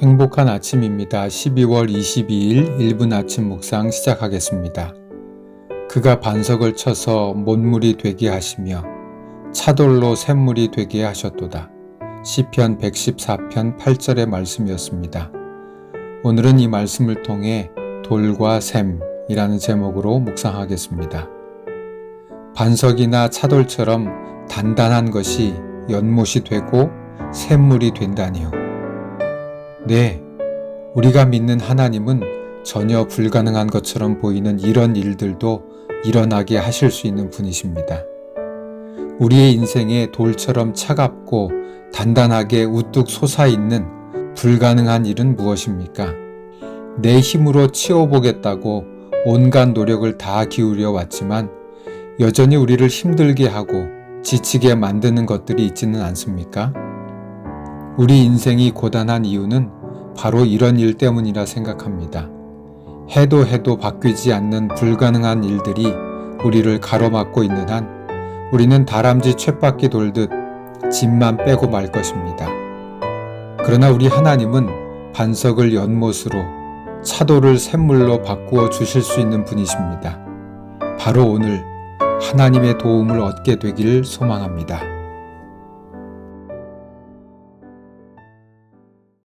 행복한 아침입니다. 12월 22일 1분 아침 묵상 시작하겠습니다. 그가 반석을 쳐서 못물이 되게 하시며 차돌로 샘물이 되게 하셨도다. 시편 114편 8절의 말씀이었습니다. 오늘은 이 말씀을 통해 돌과 샘이라는 제목으로 묵상하겠습니다. 반석이나 차돌처럼 단단한 것이 연못이 되고 샘물이 된다니요. 네, 우리가 믿는 하나님은 전혀 불가능한 것처럼 보이는 이런 일들도 일어나게 하실 수 있는 분이십니다. 우리의 인생에 돌처럼 차갑고 단단하게 우뚝 솟아있는 불가능한 일은 무엇입니까? 내 힘으로 치워보겠다고 온갖 노력을 다 기울여 왔지만 여전히 우리를 힘들게 하고 지치게 만드는 것들이 있지는 않습니까? 우리 인생이 고단한 이유는 바로 이런 일 때문이라 생각합니다. 해도 해도 바뀌지 않는 불가능한 일들이 우리를 가로막고 있는 한 우리는 다람쥐 쳇바퀴 돌듯 집만 빼고 말 것입니다. 그러나 우리 하나님은 반석을 연못으로 차도를 샘물로 바꾸어 주실 수 있는 분이십니다. 바로 오늘 하나님의 도움을 얻게 되기를 소망합니다.